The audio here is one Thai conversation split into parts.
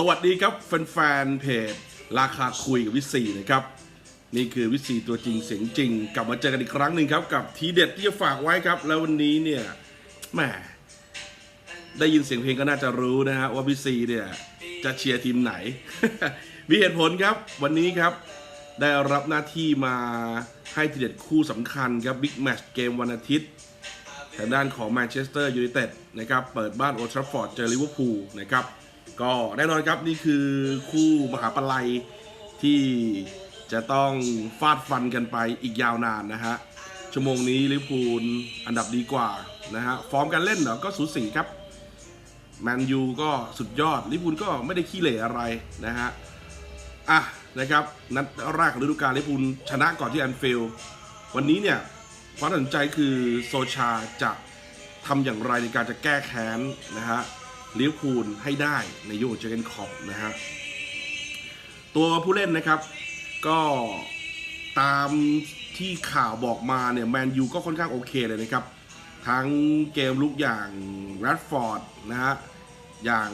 สวัสดีครับแฟนๆเพจราคาคุยกับวิซีนะครับ นี่คือวิซีตัวจริงเสียงจริง กลับมาเจอกันอีกครั้งหนึ่งครับ กับทีเด็ดที่จะฝากไว้ครับ แล้ววันนี้เนี่ยแหมได้ยินเสียงเพลงก็น่าจะรู้นะฮะว่าวิซีเนี่ยจะเชียร์ทีมไหน มีเหตุผลครับ วันนี้ครับ ได้รับหน้าที่มาให้ทีเด็ดคู่สำคัญครับบิ๊กแมชเกมวันอาทิตย์ทางด้านของแมนเชสเตอร์ยูไนเต็ดนะครับเปิดบ้านโอทราฟอร์ดเจอลิเวอร์พูลนะครับ ก็แน่นอนครับนี่คือคู่มหาปลัยที่จะต้องฟาดฟันกันไปอีกยาวนานนะฮะ ชั่วโมงนี้ลิพูลอันดับดีกว่านะฮะ ฟอร์มการเล่นเหรอก็สูสีครับแมนยูก็สุดยอดลิพูลก็ไม่ได้ขี้เหร่อะไรนะฮะ อะนะครับ นัดแรกของฤดูกาลลิพูลชนะก่อนที่แอนฟิลด์วันนี้เนี่ยความสนใจคือโซชาจะทำอย่างไรในการจะแก้แค้นนะฮะ ลิเวอร์พูลให้ได้ในยุคของเจอร์เกนคอปนะฮะตัวผู้เล่นนะครับ ก็ตามที่ข่าวบอกมาเนี่ยแมนยูก็ค่อนข้างโอเคเลยนะครับ ทั้งเกมลุกอย่างแรดฟอร์ดนะฮะอย่าง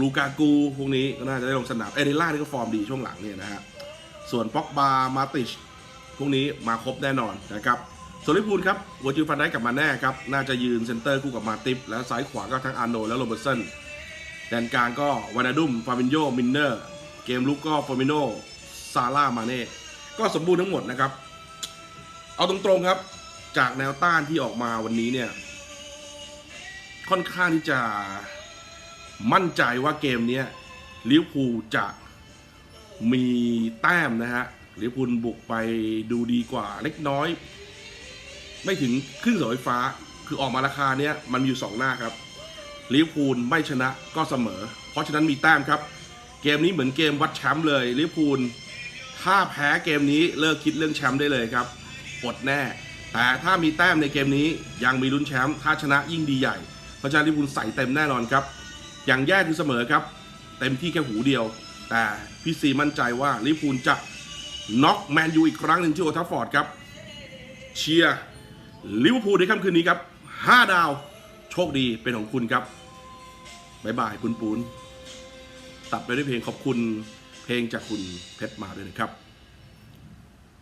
ลูกากูพวกนี้ก็น่าจะได้ลงสนาม เอเดล่านี่ก็ฟอร์มดีช่วงหลังเนี่ยนะฮะส่วนป็อกบามาติชพวกนี้มาครบแน่นอนนะครับ ส่วนลิพูลครับวอจิฟันได้กลับมาแน่ครับ น่าจะยืนเซนเตอร์คู่กับมาติฟแล้วซ้ายขวาก็ทั้งอาร์โนและโรเบร์ตสันแดนกลางก็วานาดุมฟาบินโยมินเนอร์ เกมลุกก็ฟอร์มิโนซาร่ามาเน่ก็สมบูรณ์ทั้งหมดนะครับ เอาตรงๆครับ จากแนวต้านที่ออกมาวันนี้เนี่ย ค่อนข้างที่จะมั่นใจว่าเกมนี้ลิเวอร์พูลจะมีแต้มนะฮะลิเวอร์พูลบุกไปดูดีกว่าเล็กน้อย ไม่ถึงครึ่งเสาไฟฟ้า คือออกมาราคาเนี้ยมันมีอยู่สองหน้าครับลิเวอร์พูลไม่ชนะก็เสมอ เพราะฉะนั้นมีแต้มครับ เกมนี้เหมือนเกมวัดแชมป์เลยลิเวอร์พูลถ้าแพ้เกมนี้เลิกคิดเรื่องแชมป์ได้เลยครับอดแน่ แต่ถ้ามีแต้มในเกมนี้ยังมีลุ้นแชมป์ถ้าชนะยิ่งดีใหญ่เพราะฉะนั้นลิเวอร์พูลใส่เต็มแน่นอนครับ อย่างแย่คือเสมอครับ เต็มที่แค่หูเดียว แต่พี่ซีมั่นใจว่าลิเวอร์พูลจะน็อกแมนยูอีกครั้งหนึ่งที่โอทัฟฟอร์ดครับเชียร์ ลิเวอร์พูลในค่ำคืนนี้ครับ5ดาวโชคดีเป็นของคุณครับบ๊ายบายคุณปูนตัดไปด้วยเพลงขอบคุณเพลงจากคุณเพชรมาด้วยนะครับ